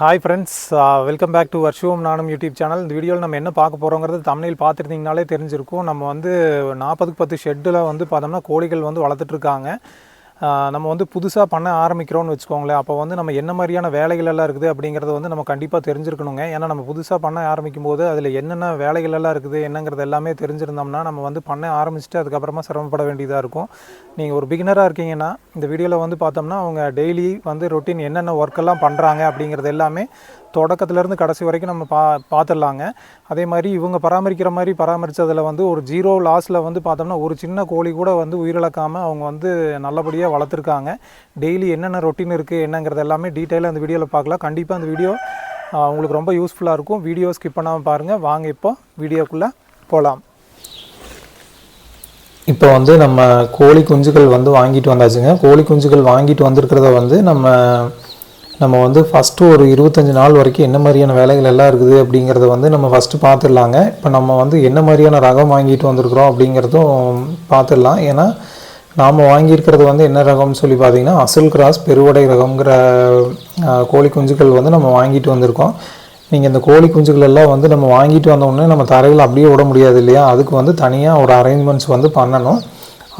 Hi friends welcome back to வர்ஷுவம் நானும் YouTube channel இந்த வீடியோவில் நம்ம என்ன பார்க்க போகிறோங்கிறது தமிழில் பார்த்துருந்தீங்கனாலே தெரிஞ்சிருக்கும். நம்ம வந்து நாற்பதுக்கு பத்து ஷெட்டில் வந்து பார்த்தோம்னா கோழிகள் வந்து வளர்த்துட்ருக்காங்க நம்ம வந்து புதுசாக பண்ண ஆரம்பிக்கிறோம்னு வச்சுக்கோங்களேன். அப்போ வந்து நம்ம என்ன மாதிரியான வேலைகள் எல்லாம் இருக்குது அப்படிங்கிறத வந்து நம்ம கண்டிப்பாக தெரிஞ்சிருக்கணுங்க. ஏன்னா நம்ம புதுசாக பண்ண ஆரம்பிக்கும் போது அதில் என்னென்ன வேலைகள் எல்லாம் இருக்குது என்னங்கிறது எல்லாமே தெரிஞ்சிருந்தோம்னா நம்ம வந்து பண்ண ஆரம்பிச்சுட்டு அதுக்கப்புறமா சிரமப்பட வேண்டியதாக இருக்கும். நீங்கள் ஒரு பிகினராக இருக்கீங்கன்னா இந்த வீடியோவில் வந்து பார்த்தோம்னா அவங்க டெய்லி வந்து ரொட்டீன் என்னென்ன ஒர்க்கெல்லாம் பண்ணுறாங்க அப்படிங்கிறது எல்லாமே தொடக்கத்துலேருந்து கடைசி வரைக்கும் நம்ம பா பார்த்துடலாங்க. அதே மாதிரி இவங்க பராமரிக்கிற மாதிரி பராமரித்ததில் வந்து ஒரு ஜீரோ லாஸில் வந்து பார்த்தோம்னா ஒரு சின்ன கோழி கூட வந்து உயிரிழக்காமல் அவங்க வந்து நல்லபடியாக வளர்த்துருக்காங்க. டெய்லி என்னென்ன ரொட்டீன் இருக்குது என்னங்கிறது எல்லாமே டீட்டெயிலாக அந்த வீடியோவில் பார்க்கலாம். கண்டிப்பாக அந்த வீடியோ உங்களுக்கு ரொம்ப யூஸ்ஃபுல்லாக இருக்கும். வீடியோ ஸ்கிப் பண்ணாமல் பாருங்கள் வாங்க இப்போ வீடியோக்குள்ளே போகலாம் இப்போ வந்து நம்ம கோழி குஞ்சுகள் வந்து வாங்கிட்டு வந்தாச்சுங்க. கோழி குஞ்சுகள் வாங்கிட்டு வந்திருக்கிறத வந்து நம்ம நம்ம வந்து ஃபஸ்ட்டு ஒரு இருபத்தஞ்சி நாள் வரைக்கும் என்ன மாதிரியான வேலைகள் எல்லாம் இருக்குது அப்படிங்கிறத வந்து நம்ம ஃபஸ்ட்டு பார்த்துடலாங்க. இப்போ நம்ம வந்து என்ன மாதிரியான ரகம் வாங்கிட்டு வந்திருக்கிறோம் அப்படிங்கிறதும் பார்த்துடலாம். ஏன்னா நாம் வாங்கியிருக்கிறது வந்து என்ன ரகம்னு சொல்லி பார்த்தீங்கன்னா அசல் கிராஸ் பெருவடை ரகங்கிற கோழி குஞ்சுகள் வந்து நம்ம வாங்கிட்டு வந்திருக்கோம். நீங்கள் இந்த கோழி குஞ்சுகள் எல்லாம் வந்து நம்ம வாங்கிட்டு வந்தோடனே நம்ம தரையில் அப்படியே விட முடியாது இல்லையா? அதுக்கு வந்து தனியாக ஒரு அரேஞ்ச்மெண்ட்ஸ் வந்து பண்ணணும்.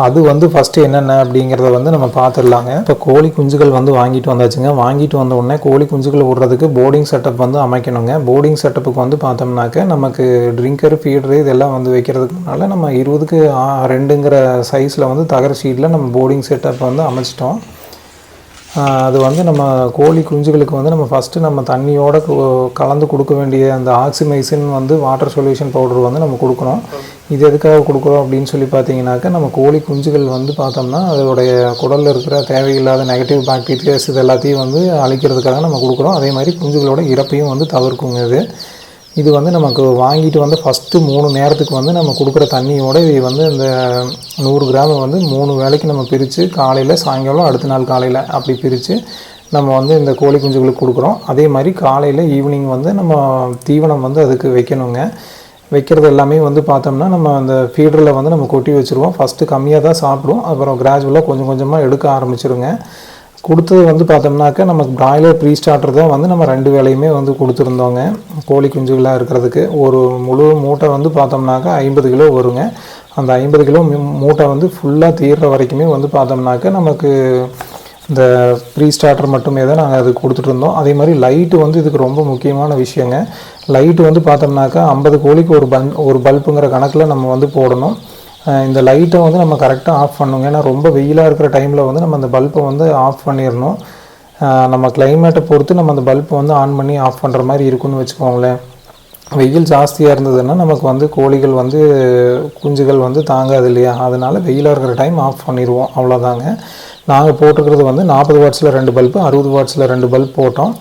அது வந்து ஃபஸ்ட்டு என்னென்ன அப்படிங்கிறத வந்து நம்ம பார்த்துடலாங்க இப்போ கோழி குஞ்சுகள் வந்து வாங்கிட்டு வந்தாச்சுங்க. வாங்கிட்டு வந்த உடனே கோழி குஞ்சுகள் விடுறதுக்கு போர்டிங் செட்டப் வந்து அமைக்கணுங்க. போர்டிங் செட்டப்புக்கு வந்து பார்த்தோம்னாக்க நமக்கு ட்ரிங்கர் ஃபீடரு இதெல்லாம் வந்து வைக்கிறதுக்கு முன்னால் நம்ம இருபதுக்கு ஆ- ரெண்டுங்கிற சைஸில் வந்து தகர ஷீட்டில் நம்ம போர்டிங் செட்டப் வந்து அமைச்சிட்டோம். அது வந்து நம்ம கோழி குஞ்சுகளுக்கு வந்து நம்ம ஃபஸ்ட்டு நம்ம தண்ணியோட கலந்து கொடுக்க வேண்டிய அந்த ஆக்சிமைசின் வந்து வாட்டர் சொல்யூஷன் பவுடர் வந்து நம்ம கொடுக்கணும். இது எதுக்காக கொடுக்குறோம் அப்படின்னு சொல்லி பார்த்தீங்கன்னாக்கா நம்ம கோழி குஞ்சுகள் வந்து பார்த்தோம்னா அதோடைய குடலில் இருக்கிற தேவையில்லாத நெகட்டிவ் பாக்டீரியாஸ் இது எல்லாத்தையும் வந்து அழிக்கிறதுக்காக நம்ம கொடுக்குறோம். அதே மாதிரி குஞ்சுகளோட இறப்பையும் வந்து தவிர்க்குங்க இது. இது வந்து நமக்கு வாங்கிட்டு வந்து ஃபஸ்ட்டு மூணு நேரத்துக்கு வந்து நம்ம கொடுக்குற தண்ணியோடு இது வந்து இந்த நூறு கிராம் வந்து மூணு வேளைக்கு நம்ம பிரித்து காலையில் சாயங்காலம் அடுத்த நாள் காலையில் அப்படி பிரித்து நம்ம வந்து இந்த கோழி குஞ்சுகளுக்கு கொடுக்குறோம். அதே மாதிரி காலையில் ஈவினிங் வந்து நம்ம தீவனம் வந்து அதுக்கு வைக்கணுங்க. வைக்கிறது எல்லாமே வந்து பார்த்தோம்னா நம்ம அந்த ஃபீடரில் வந்து நம்ம கொட்டி வச்சுருவோம். ஃபஸ்ட்டு கம்மியாக தான் சாப்பிடும் அப்புறம் கிராஜுவலாக கொஞ்சம் கொஞ்சமாக எடுக்க ஆரம்பிச்சிருங்க. கொடுத்தது வந்து பார்த்தோம்னாக்க நமக்கு பிராய்லர் ப்ரீ ஸ்டார்டர் தான் வந்து நம்ம ரெண்டு வேலையுமே வந்து கொடுத்துருந்தோங்க. கோழி குஞ்சுகளாக இருக்கிறதுக்கு ஒரு முழு மூட்டை வந்து பார்த்தோம்னாக்க ஐம்பது கிலோ வருங்க. அந்த ஐம்பது கிலோ மூட்டை வந்து ஃபுல்லாக தீர்ற வரைக்குமே வந்து பார்த்தோம்னாக்க நமக்கு இந்த ப்ரீ ஸ்டார்டர் மட்டுமே தான் நாங்கள் அது கொடுத்துட்ருந்தோம் அதே மாதிரி லைட்டு வந்து இதுக்கு ரொம்ப முக்கியமான விஷயங்க. லைட்டு வந்து பார்த்தோம்னாக்கா ஐம்பது கோழிக்கு ஒரு பன் ஒரு பல்புங்கிற கணக்கில் நம்ம வந்து போடணும். இந்த லைட்டை வந்து நம்ம கரெக்டாக ஆஃப் பண்ணுங்க ஏன்னா ரொம்ப வெயிலாக இருக்கிற டைமில் வந்து நம்ம அந்த பல்பை வந்து ஆஃப் பண்ணிடணும். நம்ம கிளைமேட்டை பொறுத்து நம்ம அந்த பல்பை வந்து ஆன் பண்ணி ஆஃப் பண்ணுற மாதிரி இருக்குன்னு வச்சுக்கோங்களேன். வெயில் ஜாஸ்தியாக இருந்ததுன்னா நமக்கு வந்து கோழிகள் வந்து குஞ்சுகள் வந்து தாங்காது இல்லையா? அதனால் வெயிலாக இருக்கிற டைம் ஆஃப் பண்ணிடுவோம். அவ்வளோதாங்க நாங்கள் போட்டிருக்கிறது வந்து நாற்பது வாட்ஸில் ரெண்டு பல்பு அறுபது வாட்ஸில் ரெண்டு பல்ப் போட்டோம்.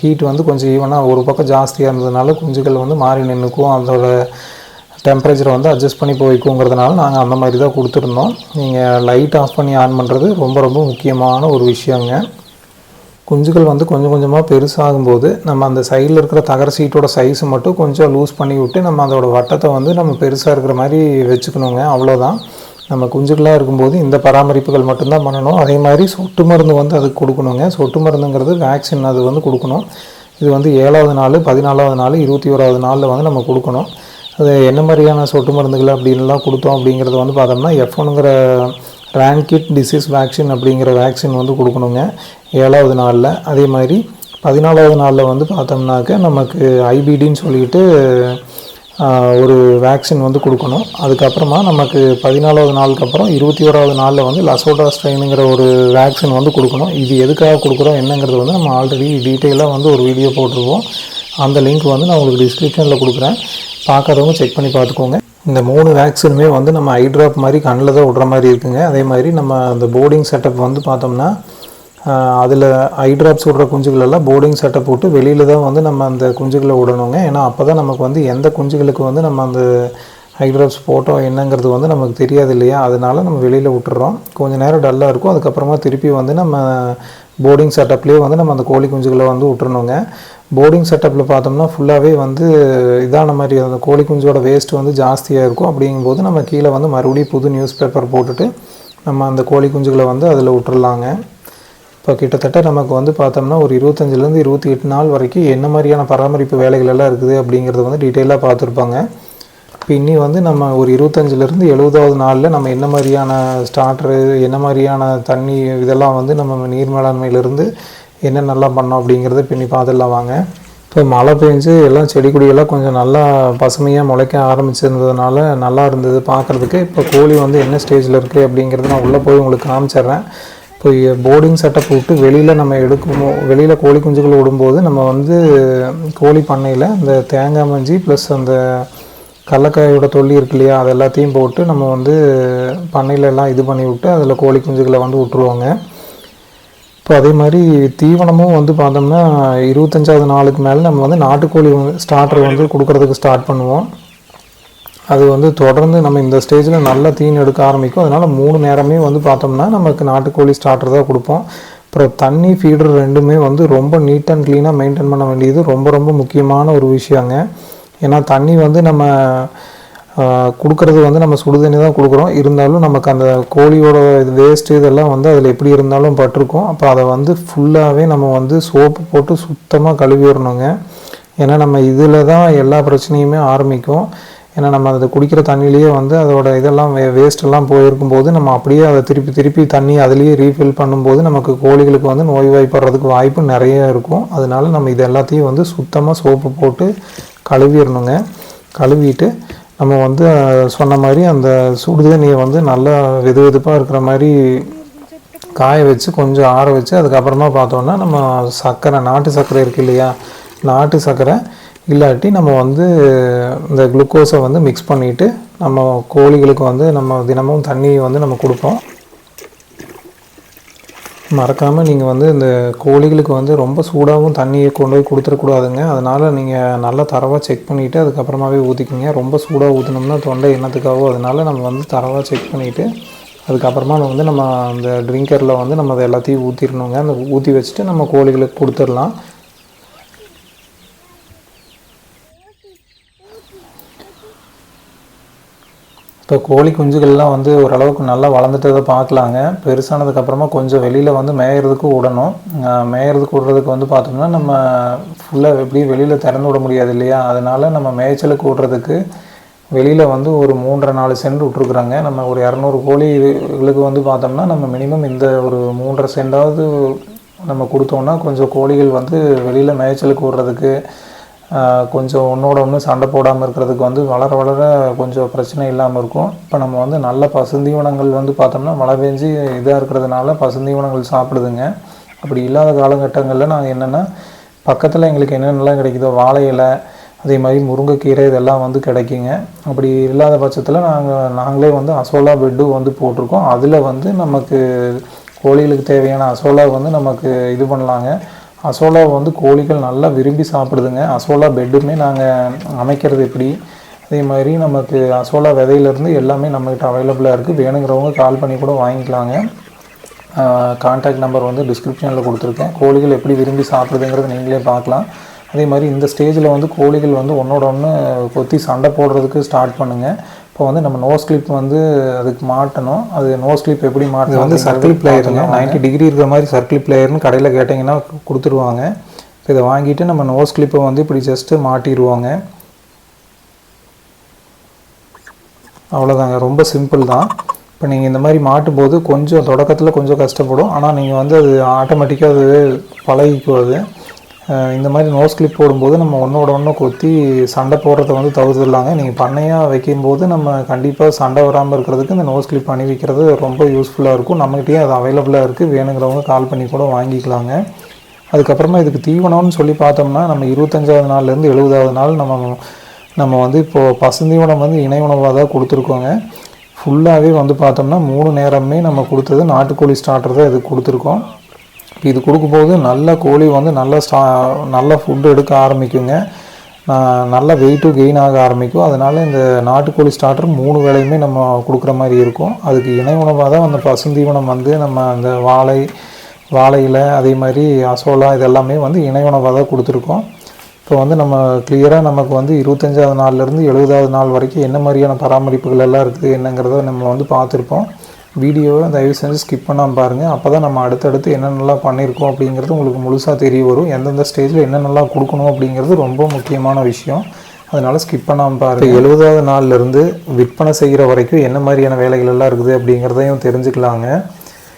ஹீட் வந்து கொஞ்சம் ஈவனாக ஒரு பக்கம் ஜாஸ்தியாக இருந்ததுனால குஞ்சுகள் வந்து மாறி நின்றுக்கும் அதோட டெம்பரேச்சரை வந்து அட்ஜஸ்ட் பண்ணி போய்க்குங்கிறதுனால நாங்கள் அந்த மாதிரி தான் கொடுத்துருந்தோம். நீங்கள் லைட் ஆஃப் பண்ணி ஆன் பண்ணுறது ரொம்ப ரொம்ப முக்கியமான ஒரு விஷயங்க. குஞ்சுகள் வந்து கொஞ்சம் கொஞ்சமாக பெருசாகும்போது நம்ம அந்த சைடில் இருக்கிற தகர சீட்டோட சைஸை மட்டும் கொஞ்சம் லூஸ் பண்ணி விட்டு நம்ம அதோட வட்டத்தை வந்து நம்ம பெருசாக இருக்கிற மாதிரி வச்சுக்கணுங்க. அவ்வளோதான் நம்ம குஞ்சுகளாக இருக்கும்போது இந்த பராமரிப்புகள் மட்டும்தான் பண்ணணும். அதே மாதிரி சொட்டு மருந்து வந்து அதுக்கு கொடுக்கணுங்க. சொட்டு மருந்துங்கிறது வேக்சின் அது வந்து கொடுக்கணும். இது வந்து ஏழாவது நாள் பதினாலாவது நாள் இருபத்தி ஓராவது நாளில் வந்து நம்ம கொடுக்கணும். அது என்ன மாதிரியான சொட்டு மருந்துகள் அப்படின்லாம் கொடுத்தோம் அப்படிங்கிறது வந்து பார்த்தோம்னா எஃப்ஒனுங்கிற ரேங்கிட் டிசீஸ் வேக்சின் அப்படிங்கிற வேக்சின் வந்து கொடுக்கணுங்க. ஏழாவது நாளில். அதே மாதிரி பதினாலாவது நாளில் வந்து பார்த்தோம்னாக்க நமக்கு ஐபிடின்னு சொல்லிட்டு ஒரு வேக்சின் வந்து கொடுக்கணும். அதுக்கப்புறமா நமக்கு பதினாலாவது நாளுக்கு அப்புறம் இருபத்தி ஓராவது நாளில் வந்து லசோடா ஸ்ட்ரெயினுங்கிற ஒரு வேக்சின் வந்து கொடுக்கணும். இது எதுக்காக கொடுக்குறோம் என்னங்கிறது வந்து நம்ம ஆல்ரெடி டீட்டெயிலாக வந்து ஒரு வீடியோ போட்டிருக்கோம் அந்த லிங்க் வந்து நான் உங்களுக்கு டிஸ்கிரிப்ஷனில் கொடுக்குறேன். பார்க்காதவங்க செக் பண்ணி பார்த்துக்கோங்க. இந்த மூணு வேக்சினுமே வந்து நம்ம ஐ ட்ராப் மாதிரி கண்ணில் தான் விடுற மாதிரி இருக்குங்க. அதே மாதிரி நம்ம அந்த போர்டிங் செட்டப் வந்து பார்த்தோம்னா அதில் ஐ ட்ராப்ஸ் விடுற குஞ்சுகளெல்லாம் போர்டிங் செட்டப் போட்டு வெளியில் தான் வந்து நம்ம அந்த குஞ்சுகளை விடணுங்க. ஏன்னா அப்போ தான் நமக்கு வந்து எந்த குஞ்சுகளுக்கு வந்து நம்ம அந்த ஐ ட்ராப்ஸ் போட்டோம் என்னங்கிறது வந்து நமக்கு தெரியாது இல்லையா? அதனால நம்ம வெளியில் விட்டுறோம். கொஞ்சம் நேரம் டல்லாக இருக்கும். அதுக்கப்புறமா திருப்பி வந்து நம்ம போர்டிங் செட்டப்லேயே வந்து நம்ம அந்த கோழி குஞ்சுகளை வந்து விட்டுறணுங்க. போர்டிங் செட்டப்பில் பார்த்தோம்னா ஃபுல்லாகவே வந்து இதான மாதிரி அந்த கோழி குஞ்சோட வேஸ்ட் வந்து ஜாஸ்தியாக இருக்கும் அப்படிங்கும்போது நம்ம கீழே வந்து மறுபடியும் புது நியூஸ் பேப்பர் போட்டுட்டு நம்ம அந்த கோழி குஞ்சுகளை வந்து அதில் விட்டுறலாங்க. இப்போ கிட்டத்தட்ட நமக்கு வந்து பார்த்தோம்னா ஒரு இருபத்தஞ்சிலேருந்து இருபத்தி எட்டு நாள் வரைக்கும் என்ன மாதிரியான பராமரிப்பு வேலைகள் எல்லாம் இருக்குது அப்படிங்கிறத வந்து டீட்டெயிலாக பார்த்துருப்பாங்க. இப்போ வந்து நம்ம ஒரு இருபத்தஞ்சிலேருந்து எழுபதாவது நாளில் நம்ம என்ன மாதிரியான ஸ்டார்டரு என்ன மாதிரியான தண்ணி இதெல்லாம் வந்து நம்ம நீர் மேலாண்மையிலேருந்து என்னென்னலாம் பண்ணோம் அப்படிங்கிறத பின்னி பார்த்துடலாம் வாங்க. இப்போ மழை பெஞ்சு எல்லாம் செடி கொடியெல்லாம் கொஞ்சம் நல்லா பசுமையாக முளைக்க ஆரம்பிச்சிருந்ததுனால நல்லா இருந்தது பார்க்குறதுக்கு. இப்போ கோழி வந்து என்ன ஸ்டேஜில் இருக்குது அப்படிங்கிறத நான் உள்ளே போய் உங்களுக்கு காமிச்சிட்றேன். இப்போ போர்டிங் செட்டப் விட்டு வெளியில் நம்ம எடுக்கும் வெளியில் கோழி குஞ்சுகள் விடும்போது நம்ம வந்து கோழி பண்ணையில் அந்த தேங்காய் மஞ்சி ப்ளஸ் அந்த கடலக்காயோட தொல்லி இருக்கு இல்லையா அது எல்லாத்தையும் போட்டு நம்ம வந்து பண்ணையில எல்லாம் இது பண்ணி விட்டு அதில் கோழி குஞ்சுகளை வந்து விட்ருவாங்க இப்போ அதே மாதிரி தீவனமும் வந்து பார்த்தோம்னா இருபத்தஞ்சாவது நாளுக்கு மேலே நம்ம வந்து நாட்டுக்கோழி ஸ்டார்டர் வந்து கொடுக்கறதுக்கு ஸ்டார்ட் பண்ணுவோம். அது வந்து தொடர்ந்து நம்ம இந்த ஸ்டேஜில் நல்லா தீன் எடுக்க ஆரம்பிக்கும். அதனால் மூணு நேரமே வந்து பார்த்தோம்னா நமக்கு நாட்டுக்கோழி ஸ்டார்டர் தான் கொடுப்போம். அப்புறம் தண்ணி ஃபீடர் ரெண்டுமே வந்து ரொம்ப நீட் அண்ட் க்ளீனாக மெயின்டைன் பண்ண வேண்டியது ரொம்ப ரொம்ப முக்கியமான ஒரு விஷயங்க. ஏன்னா தண்ணி வந்து நம்ம கொடுக்கறது வந்து நம்ம சுடு தண்ணி தான் கொடுக்குறோம். இருந்தாலும் நமக்கு அந்த கோழியோட இது வேஸ்ட்டு இதெல்லாம் வந்து அதில் எப்படி இருந்தாலும் பட்டிருக்கும். அப்போ அதை வந்து ஃபுல்லாகவே நம்ம வந்து சோப்பு போட்டு சுத்தமாக கழுவி விடணுங்க. ஏன்னா நம்ம இதில் தான் எல்லா பிரச்சனையுமே ஆரம்பிக்கும். ஏன்னா நம்ம அதை குடிக்கிற தண்ணியிலேயே வந்து அதோட இதெல்லாம் வே வேஸ்ட்டெல்லாம் போயிருக்கும் போது நம்ம அப்படியே அதை திருப்பி திருப்பி தண்ணி அதுலேயே ரீஃபில் பண்ணும்போது நமக்கு கோழிகளுக்கு வந்து நோய்வாய்ப்படுறதுக்கு வாய்ப்பு நிறைய இருக்கும். அதனால நம்ம இது எல்லாத்தையும் வந்து சுத்தமாக சோப்பு போட்டு கழுவிடணுங்க. கழுவிட்டு நம்ம வந்து சொன்ன மாதிரி அந்த சுடு தண்ணியை வந்து நல்லா வெது வெதுப்பாக இருக்கிற மாதிரி காய வச்சு கொஞ்சம் ஆற வச்சு அதுக்கப்புறமா பார்த்தோன்னா நம்ம சர்க்கரை நாட்டு சர்க்கரை இருக்கு இல்லையா? நாட்டு சர்க்கரை. இல்லாட்டி நம்ம வந்து இந்த குளுக்கோஸை வந்து மிக்ஸ் பண்ணிவிட்டு நம்ம கோழிகளுக்கு வந்து நம்ம தினமும் தண்ணி வந்து நம்ம கொடுப்போம். மறக்காமல் நீங்கள் வந்து இந்த கோழிகளுக்கு வந்து ரொம்ப சூடாகவும் தண்ணியை கொண்டு போய் கொடுத்துடக்கூடாதுங்க. அதனால் நீங்கள் நல்லா தரவாக செக் பண்ணிவிட்டு அதுக்கப்புறமாவே ஊற்றிக்கிங்க ரொம்ப சூடாக ஊற்றினோம்னா தொண்டை என்னத்துக்காகவோ அதனால நம்ம வந்து தரவாக செக் பண்ணிவிட்டு அதுக்கப்புறமா நம்ம வந்து நம்ம அந்த ட்ரிங்கரில் வந்து நம்ம அதை எல்லாத்தையும் ஊற்றிடணுங்க அந்த ஊற்றி வச்சுட்டு நம்ம கோழிகளுக்கு கொடுத்துடலாம். இப்போ கோழி குஞ்சுகள்லாம் வந்து ஓரளவுக்கு நல்லா வளர்ந்துட்டதை பார்க்கலாங்க. பெருசானதுக்கப்புறமா கொஞ்சம் வெளியில் வந்து மேயறதுக்கு விடணும். மேயறதுக்கு விடுறதுக்கு வந்து பார்த்தோம்னா நம்ம ஃபுல்லாக எப்படியும் வெளியில் திறந்து விட முடியாது இல்லையா? அதனால் நம்ம மேய்ச்சலுக்கு விடுறதுக்கு வெளியில் வந்து ஒரு மூன்றரை நாலு சென்ட் விட்ருக்குறாங்க நம்ம ஒரு இரநூறு கோழிகளுக்கு வந்து பார்த்தோம்னா நம்ம மினிமம் இந்த ஒரு மூன்றரை சென்டாவது நம்ம கொடுத்தோம்னா கொஞ்சம் கோழிகள் வந்து வெளியில் மேய்ச்சலுக்கு விடுறதுக்கு கொஞ்சம் ஒன்றோட ஒன்று சண்டை போடாமல் இருக்கிறதுக்கு வந்து வளர வளர கொஞ்சம் பிரச்சனை இல்லாமல் இருக்கும். இப்போ நம்ம வந்து நல்ல பசுந்தீவனங்கள் வந்து பார்த்தோம்னா மழை பெஞ்சு இதாக இருக்கிறதுனால பசுந்தீவனங்கள் சாப்பிடுதுங்க. அப்படி இல்லாத காலகட்டங்களில் நாங்கள் என்னென்னா பக்கத்தில் எங்களுக்கு என்னென்னலாம் கிடைக்குதோ வாழை இலை அதே மாதிரி முருங்கைக்கீரை இதெல்லாம் வந்து கிடைக்குங்க. அப்படி இல்லாத பட்சத்தில் நாங்கள் நாங்களே வந்து அசோலா பெட்டு வந்து போட்டிருக்கோம். அதில் வந்து நமக்கு கோழிகளுக்கு தேவையான அசோலா வந்து நமக்கு இது பண்ணலாங்க. அசோலா வந்து கோழிகள் நல்லா விரும்பி சாப்பிடுதுங்க. அசோலா பெட்டுமே நாங்கள் அமைக்கிறது எப்படி? அதே மாதிரி நமக்கு அசோலா விதையிலேருந்து எல்லாமே நம்மகிட்ட அவைலபிளாக இருக்குது வேணுங்கிறவங்க கால் பண்ணி கூட வாங்கிக்கலாங்க. கான்டாக்ட் நம்பர் வந்து டிஸ்கிரிப்ஷனில் கொடுத்துருக்கேன். கோழிகள் எப்படி விரும்பி சாப்பிடுதுங்கிறத நீங்களே பார்க்கலாம். அதே மாதிரி இந்த ஸ்டேஜில் வந்து கோழிகள் வந்து ஒன்றோட ஒன்று கொத்தி சண்டை போடுறதுக்கு ஸ்டார்ட் பண்ணுங்கள் இப்போ வந்து நம்ம நோஸ் கிளிப் வந்து அதுக்கு மாட்டணும். அது நோஸ் கிளிப் எப்படி மாட்டணும் வந்து சர்க்கிள் பிளேயருங்க 90 டிகிரி இருக்கிற மாதிரி சர்க்கிள் பிளேயர்னு கடையில் கேட்டிங்கன்னா கொடுத்துருவாங்க. இதை வாங்கிட்டு நம்ம நோஸ் கிளிப்பை வந்து இப்படி ஜஸ்ட்டு மாட்டிடுவாங்க. அவ்வளோதாங்க ரொம்ப சிம்பிள் தான். இப்போ நீங்கள் இந்த மாதிரி மாட்டும்போது கொஞ்சம் தொடக்கத்தில் கொஞ்சம் கஷ்டப்படும். ஆனால் நீங்கள் வந்து அது ஆட்டோமேட்டிக்காக அது பழகிக்கும் அது இந்த மாதிரி நோஸ் கிளிப் போடும்போது நம்ம ஒன்றோட ஒன்று கொத்தி சண்டை போடுறத வந்து தவிர்த்துடலாங்க. நீங்கள் பண்ணையாக வைக்கும்போது நம்ம கண்டிப்பாக சண்டை வராமல் இருக்கிறதுக்கு இந்த நோஸ் கிளிப் பண்ணி வைக்கிறது ரொம்ப யூஸ்ஃபுல்லாக இருக்கும். நம்மகிட்டயும் அது அவைலபிளாக இருக்குது வேணுங்கிறவங்க கால் பண்ணி கூட வாங்கிக்கலாங்க. அதுக்கப்புறமா இதுக்கு தீவனம்னு சொல்லி பார்த்தோம்னா நம்ம இருபத்தஞ்சாவது நாள்லேருந்து எழுபதாவது நாள் நம்ம நம்ம வந்து இப்போது பசுந்தீவனம் வந்து இணை உணவாக தான் கொடுத்துருக்கோங்க. ஃபுல்லாகவே வந்து பார்த்தோம்னா மூணு நேரமே நம்ம கொடுத்தது. நாட்டுக்கோழி ஸ்டார்டர் தான் இது கொடுத்துருக்கோம். இது கொடுக்கும்போது நல்ல கோழி வந்து நல்ல ஸ்டா நல்ல ஃபுட்டு எடுக்க ஆரம்பிக்குங்க. நான் நல்ல வெயிட்டும் கெயின் ஆக ஆரம்பிக்கும். அதனால் இந்த நாட்டுக்கோழி ஸ்டார்டர் மூணு வேலையுமே நம்ம கொடுக்குற மாதிரி இருக்கும். அதுக்கு இணை உணவாக தான் அந்த பசுந்தீவனம் வந்து நம்ம அந்த வாழை வாழை இலை அதே மாதிரி அசோலா இதெல்லாமே வந்து இணை உணவாக தான் கொடுத்துருக்கோம். இப்போ வந்து நம்ம கிளியராக நமக்கு வந்து இருபத்தஞ்சாவது நாள்லேருந்து எழுபதாவது நாள் வரைக்கும் என்ன மாதிரியான பராமரிப்புகள் எல்லாம் இருக்குது என்னங்கிறத நம்ம வந்து பார்த்துருப்போம். வீடியோவை தயவு செஞ்சு ஸ்கிப் பண்ணாமல் பாருங்கள் அப்போ தான் நம்ம அடுத்தடுத்து என்னென்னலாம் பண்ணியிருக்கோம் அப்படிங்கிறது உங்களுக்கு முழுசாக தெரிய வரும். எந்தெந்த ஸ்டேஜில் என்னென்னலாம் கொடுக்கணும் அப்படிங்கிறது ரொம்ப முக்கியமான விஷயம். அதனால் ஸ்கிப் பண்ணாமல் பாருங்கள் எழுபதாவது நாள்லேருந்து விற்பனை செய்கிற வரைக்கும் என்ன மாதிரியான வேலைகள் எல்லாம் இருக்குது அப்படிங்கிறதையும் தெரிஞ்சுக்கலாங்க.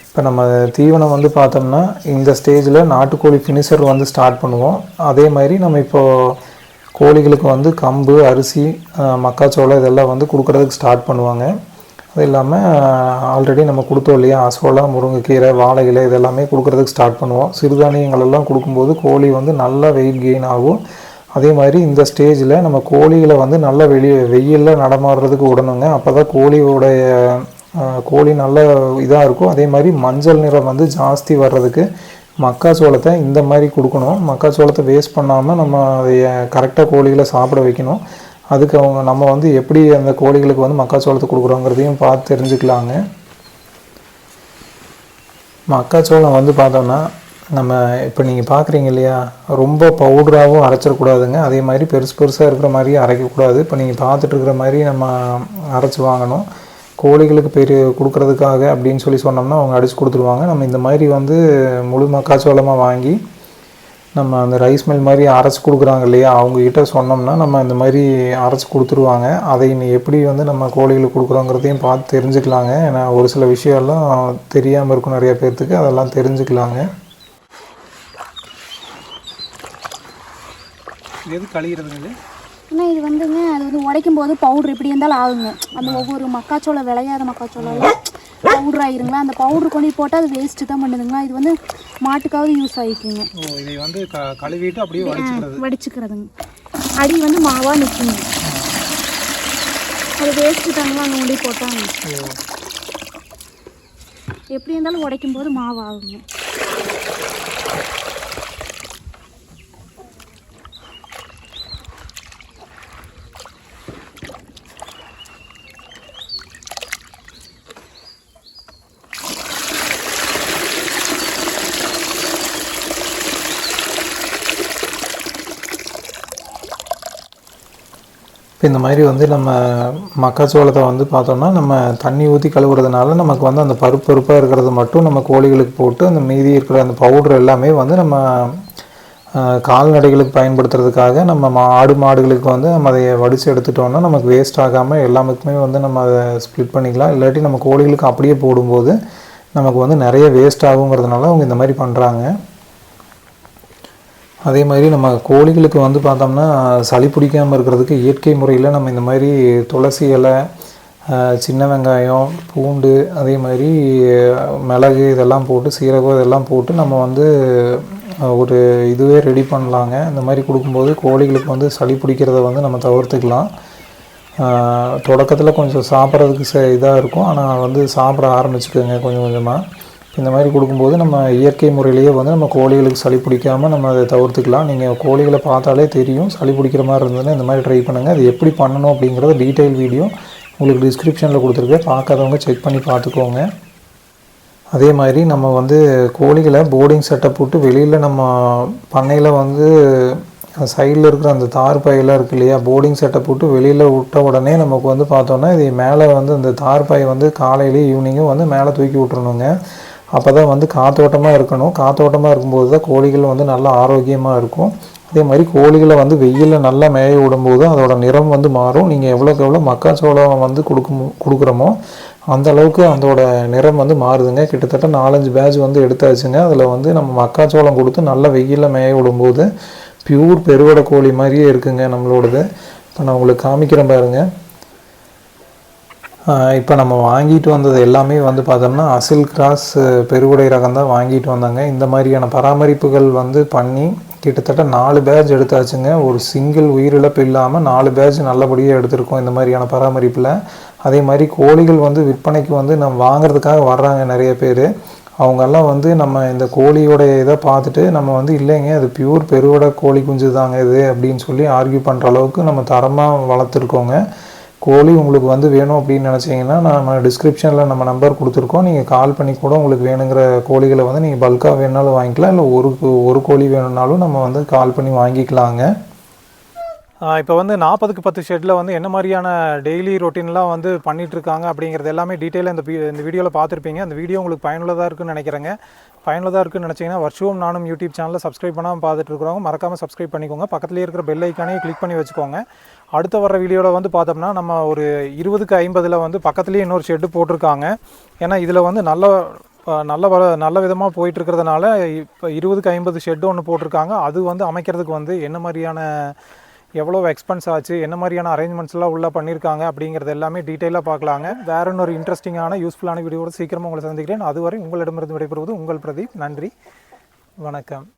இப்போ நம்ம தீவனம் வந்து பார்த்தோம்னா இந்த ஸ்டேஜில் நாட்டுக்கோழி ஃபினிஷர் வந்து ஸ்டார்ட் பண்ணுவோம். அதே மாதிரி நம்ம இப்போது கோழிகளுக்கு வந்து கம்பு அரிசி மக்காச்சோளம் இதெல்லாம் வந்து கொடுக்குறதுக்கு ஸ்டார்ட் பண்ணுவாங்க. அது இல்லாமல் ஆல்ரெடி நம்ம கொடுத்தோம் இல்லையா? அசோலா முருங்கைக்கீரை வாழை இலை இதெல்லாமே கொடுக்குறதுக்கு ஸ்டார்ட் பண்ணுவோம். சிறுதானியங்களெல்லாம் கொடுக்கும்போது கோழி வந்து நல்லா வெயிட் கெயின் ஆகும். அதே மாதிரி இந்த ஸ்டேஜில் நம்ம கோழிகளை வந்து நல்லா வெளியே வெயிலில் நடமாடுறதுக்கு விடணுங்க. அப்போ தான் கோழியோடைய கோழி நல்ல இதாக இருக்கும். அதே மாதிரி மஞ்சள் நிறம் வந்து ஜாஸ்தி வர்றதுக்கு மக்காச்சோளத்தை இந்த மாதிரி கொடுக்கணும். மக்காச்சோளத்தை வேஸ்ட் பண்ணாமல் நம்ம அதை கரெக்டாக கோழிகளை சாப்பிட வைக்கணும். அதுக்கு அவங்க நம்ம வந்து எப்படி அந்த கோழிகளுக்கு வந்து மக்காச்சோளத்தை கொடுக்குறோங்கிறதையும் பார்த்து தெரிஞ்சுக்கலாங்க. மக்காச்சோளம் வந்து பார்த்தோம்னா நம்ம இப்போ நீங்கள் பார்க்குறீங்க இல்லையா ரொம்ப பவுடராகவும் அரைச்சிடக்கூடாதுங்க. அதே மாதிரி பெருசு பெருசாக இருக்கிற மாதிரியும் அரைக்கக்கூடாது. இப்போ நீங்கள் பார்த்துட்டு இருக்கிற மாதிரி நம்ம அரைச்சி வாங்கணும். கோழிகளுக்கு பெரிய கொடுக்குறதுக்காக அப்படின்னு சொல்லி சொன்னோம்னா அவங்க அடித்து கொடுத்துருவாங்க. நம்ம இந்த மாதிரி வந்து முழு மக்காச்சோளமாக வாங்கி நம்ம அந்த ரைஸ் மில் மாதிரி அரைச்சி கொடுக்குறாங்க இல்லையா? அவங்கக்கிட்ட சொன்னோம்னா நம்ம இந்த மாதிரி அரைச்சி கொடுத்துருவாங்க. அதை நீ எப்படி வந்து நம்ம கோழிகளுக்கு கொடுக்குறோங்கிறதையும் பார்த்து தெரிஞ்சுக்கலாங்க. ஏன்னா ஒரு சில விஷயம்லாம் தெரியாமல் இருக்கும் நிறைய பேர்த்துக்கு. அதெல்லாம் தெரிஞ்சுக்கலாங்க. எது கழிகிறதுங்க ஆனால் இது? வந்துங்க அது வந்து உடைக்கும் போது பவுட்ரு எப்படி இருந்தாலும் ஆகுங்க. அந்த ஒவ்வொரு மக்காச்சோளம் விளையாத மக்காச்சோளம் பவுடர் ஆயிருங்களா? அந்த பவுட்ரு கொண்டு போட்டால் அது வேஸ்ட்டு தான் பண்ணுதுங்களா? இது வந்து மாட்டுக்காவது யூஸ் ஆகிக்குங்க ஓ இதை வந்து க கழுவிட்டு அப்படியே வடிச்சுக்கிறது. வடிச்சுக்கிறதுங்க. அடி வந்து மாவாக நிற்குங்க அது வேஸ்ட்டு தாங்களா அங்கே போய் போட்டாங்க. எப்படி இருந்தாலும் உடைக்கும் போது மாவு இப்போ இந்த மாதிரி வந்து நம்ம மக்காச்சோளத்தை வந்து பார்த்தோம்னா நம்ம தண்ணி ஊற்றி கழுவுறதுனால நமக்கு வந்து அந்த பருப்பு பருப்பாக இருக்கிறது மட்டும் நம்ம கோழிகளுக்கு போட்டு அந்த மீதி இருக்கிற அந்த பவுடர் எல்லாமே வந்து நம்ம கால்நடைகளுக்கு பயன்படுத்துறதுக்காக நம்ம மா ஆடு மாடுகளுக்கு வந்து நம்ம அதை வடித்து எடுத்துட்டோம்னா நமக்கு வேஸ்ட் ஆகாமல் எல்லாத்துக்குமே வந்து நம்ம அதை ஸ்ப்ளிட் பண்ணிக்கலாம். இல்லாட்டி நம்ம கோழிகளுக்கு அப்படியே போடும்போது நமக்கு வந்து நிறைய வேஸ்ட் ஆகுங்கிறதுனால அவங்க இந்த மாதிரி பண்ணுறாங்க அதே மாதிரி நம்ம கோழிகளுக்கு வந்து பார்த்தோம்னா சளி பிடிக்காமல் இருக்கிறதுக்கு இயற்கை முறையில் நம்ம இந்த மாதிரி துளசி இலை சின்ன வெங்காயம் பூண்டு அதே மாதிரி மிளகு இதெல்லாம் போட்டு சீரகம் இதெல்லாம் போட்டு நம்ம வந்து ஒரு இதுவே ரெடி பண்ணலாங்க. இந்த மாதிரி கொடுக்கும்போது கோழிகளுக்கு வந்து சளி பிடிக்கிறத வந்து நம்ம தவிர்த்துக்கலாம். தொடக்கத்தில் கொஞ்சம் சாப்பிட்றதுக்கு ச இதாக இருக்கும். ஆனால் வந்து சாப்பிட ஆரம்பிச்சுக்கோங்க கொஞ்சம் கொஞ்சமாக இந்த மாதிரி கொடுக்கும்போது நம்ம இயற்கை முறையிலேயே வந்து நம்ம கோழிகளுக்கு சளி பிடிக்காம நம்ம அதை தவிர்த்துக்கலாம். நீங்கள் கோழிகளை பார்த்தாலே தெரியும். சளி பிடிக்கிற மாதிரி இருந்ததுன்னா இந்த மாதிரி ட்ரை பண்ணுங்கள் அது எப்படி பண்ணணும் அப்படிங்கிறத டீட்டெயில் வீடியோ உங்களுக்கு டிஸ்கிரிப்ஷனில் கொடுத்துருக்கேன். பார்க்காதவங்க செக் பண்ணி பார்த்துக்கோங்க. அதே மாதிரி நம்ம வந்து கோழிகளை போர்டிங் செட்டப் போட்டு வெளியில் நம்ம பண்ணையில் வந்து சைடில் இருக்கிற அந்த தார் பையெல்லாம் இருக்கு இல்லையா? போர்டிங் செட்டப் போட்டு வெளியில் விட்ட உடனே நமக்கு வந்து பார்த்தோன்னா இது மேலே வந்து அந்த தார் பை வந்து காலையிலேயும் ஈவினிங்கும் வந்து மேலே தூக்கி விட்டுறணுங்க. அப்போ தான் வந்து காத்தோட்டமாக இருக்கணும். காத்தோட்டமாக இருக்கும்போது தான் கோழிகள் வந்து நல்லா ஆரோக்கியமாக இருக்கும். அதே மாதிரி கோழிகளை வந்து வெயிலில் நல்லா மேய விடும்போது அதோட நிறம் வந்து மாறும். நீங்கள் எவ்வளோக்கு எவ்வளோ மக்காச்சோளம் வந்து கொடுக்கும் கொடுக்குறோமோ அந்த அளவுக்கு அதோட நிறம் வந்து மாறுதுங்க. கிட்டத்தட்ட நாலஞ்சு பேட்ச் வந்து எடுத்தாச்சுங்க. அதில் வந்து நம்ம மக்காச்சோளம் கொடுத்து நல்லா வெயிலில் மேய விடும்போது பியூர் பெருவடை கோழி மாதிரியே இருக்குங்க நம்மளோடது. இப்போ நான் உங்களுக்கு காமிக்கிறேன் பாருங்கள் இப்போ நம்ம வாங்கிட்டு வந்தது எல்லாமே வந்து பார்த்தோம்னா அசில் கிராஸ் பெருவுடை ரகம் தான் வாங்கிட்டு வந்தாங்க. இந்த மாதிரியான பராமரிப்புகள் வந்து பண்ணி கிட்டத்தட்ட நாலு பேட்ச் எடுத்தாச்சுங்க. ஒரு சிங்கிள் உயிரிழப்பு இல்லாமல் நாலு பேட்ச் நல்லபடியாக எடுத்திருக்கோம் இந்த மாதிரியான பராமரிப்பில். அதே மாதிரி கோழிகள் வந்து விற்பனைக்கு வந்து நம்ம வாங்குறதுக்காக வர்றாங்க நிறைய பேர். அவங்கெல்லாம் வந்து நம்ம இந்த கோழியோடைய இதை பார்த்துட்டு நம்ம வந்து இல்லைங்க அது பியூர் பெருவடை கோழி குஞ்சு தாங்க இது அப்படின்னு சொல்லி ஆர்கியூ பண்ணுற அளவுக்கு நம்ம தரமாக வளர்த்துருக்கோங்க. கோழி உங்களுக்கு வந்து வேணும் அப்படின்னு நினச்சிங்கன்னா நம்ம டிஸ்கிரிப்ஷனில் நம்ம நம்பர் கொடுத்துருக்கோம். நீங்கள் கால் பண்ணி கூட உங்களுக்கு வேணுங்கிற கோழிகளை வந்து நீங்கள் பல்காக வேணுனாலும் வாங்கிக்கலாம். இல்லை ஒரு ஒரு கோழி வேணும்னாலும் நம்ம வந்து கால் பண்ணி வாங்கிக்கலாங்க. இப்போ வந்து நாற்பதுக்கு பத்து ஷெட்டில் வந்து என்ன மாதிரியான டெய்லி ரொட்டீன்லாம் வந்து பண்ணிகிட்ருக்காங்க அப்படிங்கிறது எல்லாமே டீட்டெயிலாக இந்த வீ- இந்த வீடியோவில் பார்த்துருப்பீங்க. அந்த வீடியோ உங்களுக்கு பயனுள்ளதாக இருக்குன்னு நினைக்கிறேங்க. பயனுள்ளதாக இருக்குன்னு நினச்சிங்கன்னா வருஷம் நானும் யூடியூப் சேனலில் சப்ஸ்கிரைப் பண்ணாமல் பார்த்துட்டு இருக்கிறவங்க மறக்காமல் சப்ஸ்கிரைப் பண்ணிக்கோங்க. பக்கத்துலேயே இருக்கிற பெல் ஐக்கானே கிளிக் பண்ணி வச்சுக்கோங்க. அடுத்த வர வீடியோவில் வந்து பார்த்தோம்னா நம்ம ஒரு இருபதுக்கு ஐம்பதில் வந்து பக்கத்துலேயே இன்னொரு ஷெட்டு போட்டிருக்காங்க. ஏன்னா இதில் வந்து நல்ல நல்ல வர நல்ல விதமாக போயிட்டு இருக்கிறதுனால இப்போ இருபதுக்கு ஐம்பது ஷெட்டு ஒன்று போட்டிருக்காங்க. அது வந்து அமைக்கிறதுக்கு வந்து என்ன மாதிரியான எவ்வளோ எக்ஸ்பென்ஸ் ஆச்சு என்ன மாதிரியான அரேஞ்ச்மெண்ட்ஸ்லாம் உள்ள பண்ணியிருக்காங்க அப்படிங்கிறது எல்லாமே டீட்டெயிலாக பார்க்கலாங்க. வேற இன்னொரு இன்ட்ரெஸ்டிங்கான யூஸ்ஃபுல்லான வீடியோட சீக்கிரமாக உங்களை சந்திக்கிறேன். அதுவரை உங்களிடமிருந்து விடைபெறுவது உங்கள் பிரதீப். நன்றி. வணக்கம்.